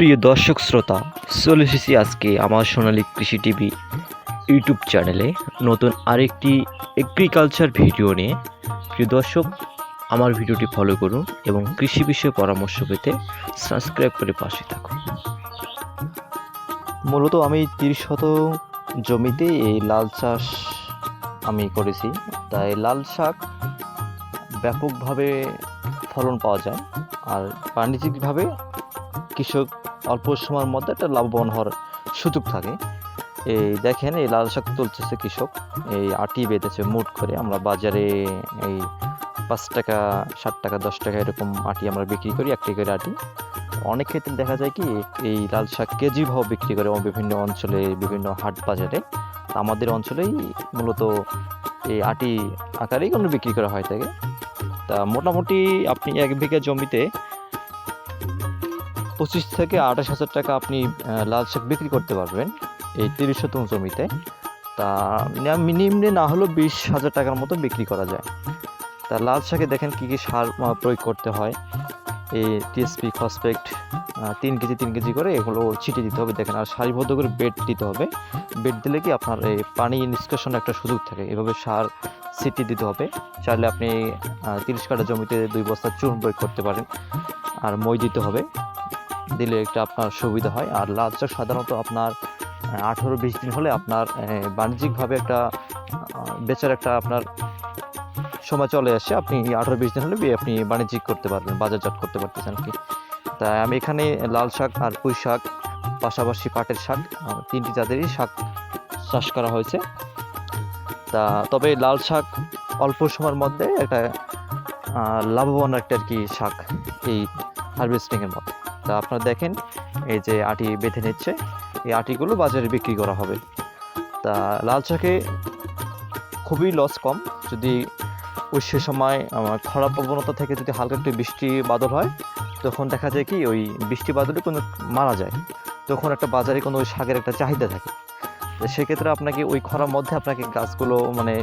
প্রিয় দর্শক শ্রোতা, চলে এসেছি আজকে আমার সোনালী কৃষি টিভি ইউটিউব চ্যানেলে নতুন আরেকটি এগ্রিকালচার ভিডিও নিয়ে। প্রিয় দর্শক, আমার ভিডিওটি ফলো করুন এবং কৃষি বিষয়ে পরামর্শ পেতে সাবস্ক্রাইব করে পাশে থাকুন। মূলত আমি তিরিশ শত জমিতে এই লাল চাষ আমি করেছি। তাই লাল শাক ব্যাপকভাবে ফলন পাওয়া যায়। আর বাণিজ্যিকভাবে কৃষক অল্প সময়ের মধ্যে একটা লাভবান হওয়ার সুযোগ থাকে। এই দেখেন, এই লাল শাক তুলতেছে কৃষক। এই আটি বেঁধেছে মুট করে। আমরা বাজারে এই পাঁচ টাকা ষাট টাকা, দশ টাকা এরকম আটি আমরা বিক্রি করি একটি করে আটি। অনেক ক্ষেত্রে দেখা যায় কি, এই লাল শাক কেজি ভাও বিক্রি করে বিভিন্ন অঞ্চলে, বিভিন্ন হাট বাজারে। আমাদের অঞ্চলেই মূলত এই আটি আকারেই কোনো বিক্রি করা হয় থাকে। তা মোটামুটি আপনি এক বিঘা জমিতে পঁচিশ থেকে আঠাশ হাজার টাকা আপনি লাল শাক বিক্রি করতে পারবেন এই তিরিশ শতক জমিতে। তা মিনিমামে না হলেও বিশ হাজার টাকার মতো বিক্রি করা যায়। তা লাল শাকে দেখেন কী কী সার প্রয়োগ করতে হয়। এই টিএসপি ফসফেক্ট তিন কেজি তিন কেজি করে এগুলো ছিটিয়ে দিতে হবে। দেখেন, আর সারিবদ্ধ করে বেড দিতে হবে। বেড দিলে কি আপনার এই পানি নিষ্কাশন একটা সুযোগ থাকে। এভাবে সার ছিটিয়ে দিতে হবে। চাইলে আপনি তিরিশ কাঠা জমিতে দুই বস্তা চুন প্রয়োগ করতে পারেন। আর মই দিতে হবে। দিলে একটা আপনার সুবিধা হয়। আর লাল চাষ সাধারণত আপনার আঠেরো বিশ দিন হলে আপনার বাণিজ্যিকভাবে একটা বেচার একটা আপনার সময় চলে আসে। আপনি আঠেরো বিশ দিন হলে আপনি বাণিজ্যিক করতে পারবেন, বাজারজাত করতে পারতেছেন কি তাই আমি এখানে লাল শাক আর পুঁই শাক, পাশাপাশি পাটের শাক তিনটি জাতেরই শাক চাষ করা হয়েছে। তা তবে লাল শাক অল্প সময়ের মধ্যে একটা লাভবান একটা আর কি শাক এই হারভেস্টিংয়ের মধ্যে। তা আপনারা দেখেন, এই যে আটি বেঁধে নিচ্ছে, এই আটিগুলো বাজারে বিক্রি করা হবে। তা লাল শাকে খুবই লস কম, যদি ওই সে সময় খরা প্রবণতা থেকে যদি হালকা একটু বৃষ্টি বাদল হয়, তখন দেখা যায় কি, ওই বৃষ্টি বাদলে কোনো মারা যায়। তখন একটা বাজারে কোনো ওই শাকের একটা চাহিদা থাকে। তো সেক্ষেত্রে আপনাকে ওই খরার মধ্যে আপনাকে গাছগুলো মানে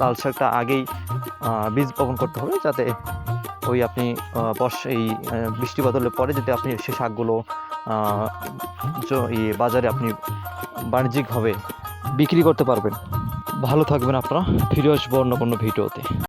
লাল শাকটা আগেই বীজ বপন করতে হবে, যাতে ওই আপনি বর্ষা, এই বৃষ্টি বাদলের পরে যদি আপনি সে শাকগুলো এই বাজারে আপনি বাণিজ্যিকভাবে বিক্রি করতে পারবেন। ভালো থাকবেন আপনারা। ফিরে আসব অন্য কোনো ভিডিওতে।